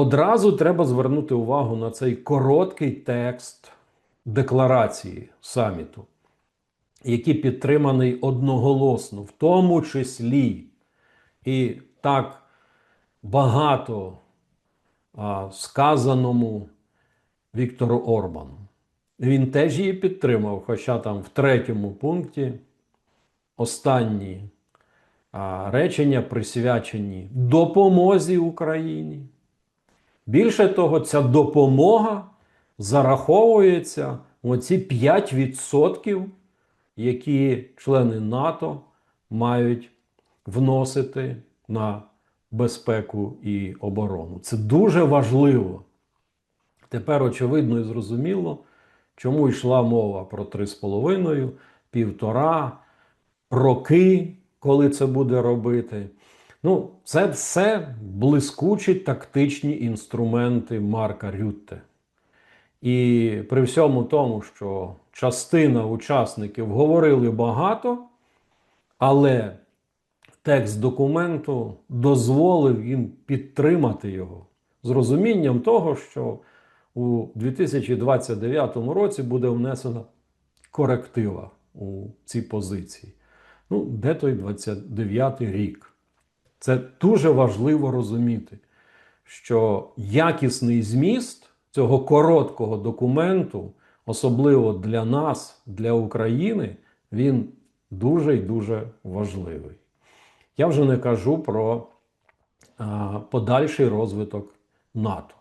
Одразу треба звернути увагу на цей короткий текст декларації саміту, який підтриманий одноголосно, в тому числі і так багато а, сказаному Віктору Орбану. Він теж її підтримав, хоча там в третьому пункті останні а, речення присвячені допомозі Україні. Більше того, ця допомога зараховується в оці 5%, які члени НАТО мають вносити на безпеку і оборону. Це дуже важливо. Тепер очевидно і зрозуміло, чому йшла мова про 3,5, півтора роки, коли це буде робити. Ну, це все блискучі тактичні інструменти Марка Рютте. І при всьому тому, що частина учасників говорили багато, але текст документу дозволив їм підтримати його з розумінням того, що у 2029 році буде внесена коректива у ці позиції. Ну, де той 29 рік? Це дуже важливо розуміти, що якісний зміст цього короткого документу, особливо для нас, для України, він дуже і дуже важливий. Я вже не кажу про а, подальший розвиток НАТО.